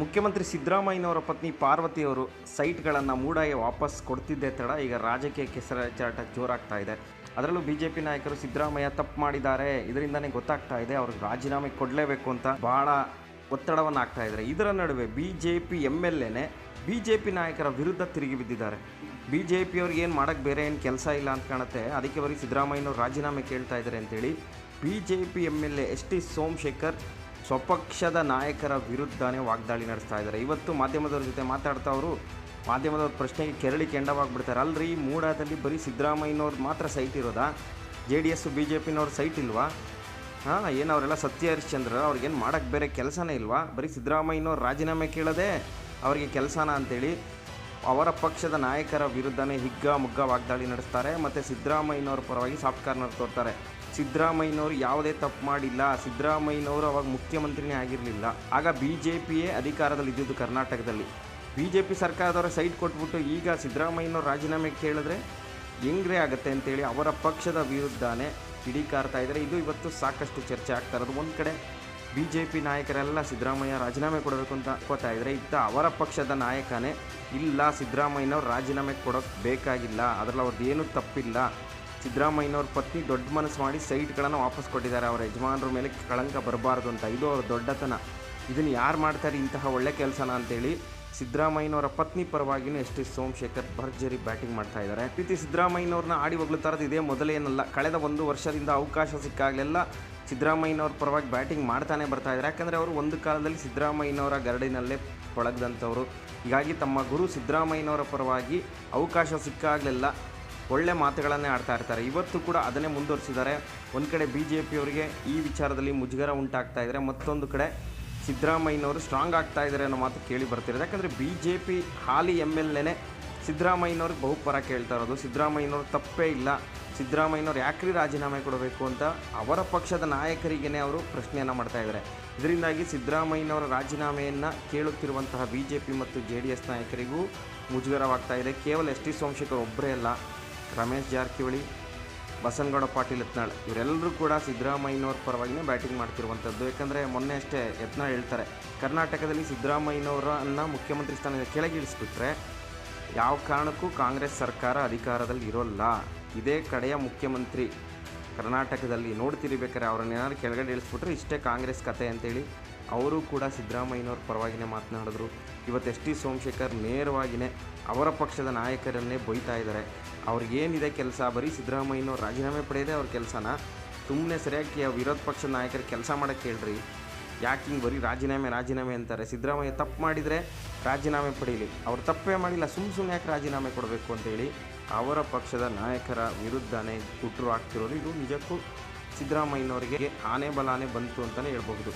ಮುಖ್ಯಮಂತ್ರಿ ಸಿದ್ದರಾಮಯ್ಯನವರ ಪತ್ನಿ ಪಾರ್ವತಿಯವರು ಸೈಟ್ಗಳನ್ನು ಮೂಡಾಗೆ ವಾಪಸ್ ಕೊಡ್ತಿದ್ದೆ ತಡ, ಈಗ ರಾಜಕೀಯ ಕೆಸರಾಚಾಟ ಜೋರಾಗ್ತಾ ಇದೆ. ಅದರಲ್ಲೂ ಬಿ ಜೆ ಪಿ ನಾಯಕರು ಸಿದ್ದರಾಮಯ್ಯ ತಪ್ಪು ಮಾಡಿದ್ದಾರೆ, ಇದರಿಂದನೇ ಗೊತ್ತಾಗ್ತಾ ಇದೆ ಅವ್ರಿಗೆ ರಾಜೀನಾಮೆ ಕೊಡಲೇಬೇಕು ಅಂತ ಬಹಳ ಒತ್ತಡವನ್ನು ಆಗ್ತಾ ಇದ್ದಾರೆ. ಇದರ ನಡುವೆ B J P M L ಎನೇ ಬಿ ಜೆ ಪಿ ನಾಯಕರ ವಿರುದ್ಧ ತಿರುಗಿ ಬಿದ್ದಿದ್ದಾರೆ. ಬಿ ಜೆ ಪಿಯವ್ರಿಗೆ ಏನು ಮಾಡೋಕ್ಕೆ ಬೇರೆ ಏನು ಕೆಲಸ ಇಲ್ಲ ಅಂತ ಕಾಣುತ್ತೆ. ಅದಕ್ಕೆ ಅವರಿಗೆ ಸಿದ್ದರಾಮಯ್ಯನವ್ರು ರಾಜೀನಾಮೆ ಕೇಳ್ತಾ ಇದ್ದಾರೆ ಅಂತೇಳಿ B J P M L A S T Somashekar ಸ್ವಪಕ್ಷದ ನಾಯಕರ ವಿರುದ್ಧನೇ ವಾಗ್ದಾಳಿ ನಡೆಸ್ತಾ ಇದ್ದಾರೆ. ಇವತ್ತು ಮಾಧ್ಯಮದವ್ರ ಜೊತೆ ಮಾತಾಡ್ತಾ ಅವರು, ಮಾಧ್ಯಮದವ್ರ ಪ್ರಶ್ನೆಗೆ ಕೆರಳಿ ಕೆಂಡವಾಗ್ಬಿಡ್ತಾರೆ ಅಲ್ರಿ, ಮೂಡಾದಲ್ಲಿ ಬರೀ ಸಿದ್ದರಾಮಯ್ಯನವ್ರು ಮಾತ್ರ ಸೈಟ್ ಇರೋದಾ? J D S, B J ಪಿನವ್ರ site ಇಲ್ವಾ? ಹಾಂ ಏನು ಅವರೆಲ್ಲ ಸತ್ಯ ಹರಿಶ್ಚಂದ್ರ, ಅವ್ರಿಗೇನು ಮಾಡೋಕ್ಕೆ ಬೇರೆ ಕೆಲಸನೇ ಇಲ್ವಾ? ಬರೀ ಸಿದ್ದರಾಮಯ್ಯನವ್ರು ರಾಜೀನಾಮೆ ಕೇಳೋದೇ ಅವರಿಗೆ ಕೆಲಸನ ಅಂತೇಳಿ ಅವರ ಪಕ್ಷದ ನಾಯಕರ ವಿರುದ್ಧನೇ ಹಿಗ್ಗ ಮುಗ್ಗ ವಾಗ್ದಾಳಿ ನಡೆಸ್ತಾರೆ. ಮತ್ತು ಸಿದ್ದರಾಮಯ್ಯನವ್ರ ಪರವಾಗಿ ಸಾಫ್ಟ್ ಕಾರ್ನರ್ ತೋರ್ತಾರೆ. ಸಿದ್ದರಾಮಯ್ಯನವರು ಯಾವುದೇ ತಪ್ಪು ಮಾಡಿಲ್ಲ. ಸಿದ್ದರಾಮಯ್ಯನವರು ಅವಾಗ ಮುಖ್ಯಮಂತ್ರಿನೇ ಆಗಿರಲಿಲ್ಲ. ಆಗ ಬಿ ಜೆ ಪಿಯೇ ಅಧಿಕಾರದಲ್ಲಿ ಇದ್ದಿದ್ದು ಕರ್ನಾಟಕದಲ್ಲಿ. ಬಿ ಜೆ ಪಿ ಸರ್ಕಾರದವರ ಸೈಟ್ ಕೊಟ್ಬಿಟ್ಟು ಈಗ ಸಿದ್ದರಾಮಯ್ಯನವ್ರು ರಾಜೀನಾಮೆ ಕೇಳಿದ್ರೆ ಹೆಂಗ್ರೆ ಆಗುತ್ತೆ ಅಂತೇಳಿ ಅವರ ಪಕ್ಷದ ವಿರುದ್ಧನೇ ಕಿಡಿಕಾರ್ತಾ ಇದ್ದಾರೆ. ಇದು ಇವತ್ತು ಸಾಕಷ್ಟು ಚರ್ಚೆ ಆಗ್ತಾ ಇರೋದು. ಒಂದು ಕಡೆ ಬಿ ಜೆ ಪಿ ನಾಯಕರೆಲ್ಲ ಸಿದ್ದರಾಮಯ್ಯ ರಾಜೀನಾಮೆ ಕೊಡಬೇಕು ಅಂತ ಕೋತಾ ಇದ್ದಾರೆ ಇತ್ತ ಅವರ ಪಕ್ಷದ ನಾಯಕನೇ ಇಲ್ಲ, ಸಿದ್ದರಾಮಯ್ಯನವ್ರು ರಾಜೀನಾಮೆ ಕೊಡೋಕ್ಕೆ ಬೇಕಾಗಿಲ್ಲ, ಅದರಲ್ಲಿ ಅವ್ರದ್ದು ಏನೂ ತಪ್ಪಿಲ್ಲ. ಸಿದ್ದರಾಮಯ್ಯನವ್ರ ಪತ್ನಿ ದೊಡ್ಡ ಮನಸ್ಸು ಮಾಡಿ ಸೈಟ್ಗಳನ್ನು ವಾಪಸ್ ಕೊಟ್ಟಿದ್ದಾರೆ, ಅವರ ಯಜಮಾನರ ಮೇಲೆ ಕಳಂಕ ಬರಬಾರ್ದು ಅಂತ. ಇದು ಅವ್ರ ದೊಡ್ಡತನ. ಇದನ್ನು ಯಾರು ಮಾಡ್ತಾರೆ ಇಂತಹ ಒಳ್ಳೆ ಕೆಲಸನ ಅಂತೇಳಿ ಸಿದ್ದರಾಮಯ್ಯನವರ ಪತ್ನಿ ಪರವಾಗಿಯೂ ಎಸ್ ಟಿ ಸೋಮಶೇಖರ್ ಭರ್ಜರಿ ಬ್ಯಾಟಿಂಗ್ ಮಾಡ್ತಾ ಇದ್ದಾರೆ. ಪ್ರೀತಿ ರೀತಿ ಸಿದ್ದರಾಮಯ್ಯನವ್ರನ್ನ ಆಡಿ ಹೊಗಳುತ್ತಾರದು ಇದೇ ಮೊದಲೇನಲ್ಲ. ಕಳೆದ ಒಂದು ವರ್ಷದಿಂದ ಅವಕಾಶ ಸಿಕ್ಕಾಗಲೆಲ್ಲ. ಸಿದ್ದರಾಮಯ್ಯನವ್ರ ಪರವಾಗಿ ಬ್ಯಾಟಿಂಗ್ ಮಾಡ್ತಾನೆ ಬರ್ತಾ ಇದ್ದಾರೆ. ಯಾಕಂದರೆ ಅವರು ಒಂದು ಕಾಲದಲ್ಲಿ ಸಿದ್ದರಾಮಯ್ಯನವರ ಗರಡಿನಲ್ಲೇ ಪಳಗದಂಥವ್ರು. ಹೀಗಾಗಿ ತಮ್ಮ ಗುರು ಸಿದ್ದರಾಮಯ್ಯನವರ ಪರವಾಗಿ ಅವಕಾಶ ಸಿಕ್ಕಾಗಲೆಲ್ಲ. ಒಳ್ಳೆ ಮಾತುಗಳನ್ನೇ ಆಡ್ತಾ ಇರ್ತಾರೆ. ಇವತ್ತು ಕೂಡ ಅದನ್ನೇ ಮುಂದುವರಿಸಿದ್ದಾರೆ. ಒಂದು ಕಡೆ ಬಿ ಜೆ ಪಿಯವರಿಗೆ ಈ ವಿಚಾರದಲ್ಲಿ ಮುಜುಗರ ಉಂಟಾಗ್ತಾ ಇದ್ದಾರೆ. ಮತ್ತೊಂದು ಕಡೆ ಸಿದ್ದರಾಮಯ್ಯನವರು ಸ್ಟ್ರಾಂಗ್ ಆಗ್ತಾ ಇದ್ದಾರೆ ಅನ್ನೋ ಮಾತು ಕೇಳಿ ಬರ್ತಿರೋದು. ಯಾಕಂದರೆ ಬಿ ಜೆ ಪಿ ಹಾಲಿ ಎಂ ಎಲ್ ಎನೇ ಸಿದ್ದರಾಮಯ್ಯನವ್ರಿಗೆ ಬಹುಪರ ಕೇಳ್ತಾ ಇರೋದು. ಸಿದ್ದರಾಮಯ್ಯನವ್ರು ತಪ್ಪೇ ಇಲ್ಲ. ಸಿದ್ದರಾಮಯ್ಯನವ್ರು ಯಾಕ್ರಿ ರಾಜೀನಾಮೆ ಕೊಡಬೇಕು ಅಂತ ಅವರ ಪಕ್ಷದ ನಾಯಕರಿಗೇ ಅವರು ಪ್ರಶ್ನೆಯನ್ನು ಮಾಡ್ತಾ ಇದ್ದಾರೆ. ಇದರಿಂದಾಗಿ ಸಿದ್ದರಾಮಯ್ಯನವರ ರಾಜೀನಾಮೆಯನ್ನು ಕೇಳುತ್ತಿರುವಂತಹ ಬಿ ಜೆ ಪಿ ಮತ್ತು ಜೆ ಡಿ ಎಸ್ ನಾಯಕರಿಗೂ ಮುಜುಗರವಾಗ್ತಾ ಇದೆ. ಕೇವಲ ಎಸ್ ಟಿ ಸೋಮಶೇಖರ್ ಒಬ್ಬರೇ ಅಲ್ಲ, ರಮೇಶ್ ಜಾರಕಿಹೊಳಿ, ಬಸನಗೌಡ ಪಾಟೀಲ್ ಯತ್ನಾಳ್ ಇವರೆಲ್ಲರೂ ಕೂಡ ಸಿದ್ದರಾಮಯ್ಯನವ್ರ ಪರವಾಗಿನೇ ಬ್ಯಾಟಿಂಗ್ ಮಾಡ್ತಿರುವಂಥದ್ದು ಯಾಕಂದರೆ ಮೊನ್ನೆ ಅಷ್ಟೇ ಯತ್ನಾಳ್ ಹೇಳ್ತಾರೆ, ಕರ್ನಾಟಕದಲ್ಲಿ ಸಿದ್ದರಾಮಯ್ಯನವರನ್ನು ಮುಖ್ಯಮಂತ್ರಿ ಸ್ಥಾನದಿಂದ ಕೆಳಗಿಳಿಸ್ಬಿಟ್ರೆ ಯಾವ ಕಾರಣಕ್ಕೂ ಕಾಂಗ್ರೆಸ್ ಸರ್ಕಾರ ಅಧಿಕಾರದಲ್ಲಿ ಇರೋಲ್ಲ. ಇದೇ ಕಡೆಯ ಮುಖ್ಯಮಂತ್ರಿ ಕರ್ನಾಟಕದಲ್ಲಿ. ನೋಡ್ತಿರ್ಬೇಕಾದ್ರೆ ಅವ್ರನ್ನ ಏನಾದ್ರು ಕೆಳಗಡೆ ಇಳಿಸ್ಬಿಟ್ರೆ ಇಷ್ಟೇ ಕಾಂಗ್ರೆಸ್ ಕತೆ ಅಂತೇಳಿ. ಅವರು ಕೂಡ ಸಿದ್ದರಾಮಯ್ಯನವ್ರ ಪರವಾಗಿನೇ ಮಾತನಾಡಿದ್ರು. ಇವತ್ತು ಎಸ್ ಟಿ ಸೋಮಶೇಖರ್ ನೇರವಾಗಿಯೇ ಅವರ ಪಕ್ಷದ ನಾಯಕರನ್ನೇ ಬೈತಾ ಇದ್ದಾರೆ. ಅವ್ರಿಗೇನಿದೆ ಕೆಲಸ? ಬರೀ ಸಿದ್ದರಾಮಯ್ಯನವ್ರು ರಾಜೀನಾಮೆ ಪಡೆಯದೆ ಅವ್ರ ಕೆಲಸನ? ಸುಮ್ಮನೆ ಸರಿಯಾಗಿ ವಿರೋಧ ಪಕ್ಷದ ನಾಯಕರು ಕೆಲಸ ಮಾಡೋಕ್ಕೆ ಹೇಳ್ರಿ. ಯಾಕೆ ಹಿಂಗೆ ಬರೀ ರಾಜೀನಾಮೆ ರಾಜೀನಾಮೆ ಅಂತಾರೆ? ಸಿದ್ದರಾಮಯ್ಯ ತಪ್ಪು ಮಾಡಿದರೆ ರಾಜೀನಾಮೆ ಪಡೀಲಿ. ಅವ್ರು ತಪ್ಪೇ ಮಾಡಿಲ್ಲ ಸುಮ್ಮ ಸುಮ್ಮನೆ ಯಾಕೆ ರಾಜೀನಾಮೆ ಕೊಡಬೇಕು ಅಂತೇಳಿ ಅವರ ಪಕ್ಷದ ನಾಯಕರ ವಿರುದ್ಧನೇ ಗುಟ್ರು ಆಗ್ತಿರೋದು ಇದು ನಿಜಕ್ಕೂ ಸಿದ್ದರಾಮಯ್ಯನವರಿಗೆ ಆನೆ ಬಲಾನೆ ಬಂತು ಅಂತಲೇ ಹೇಳ್ಬಹುದು.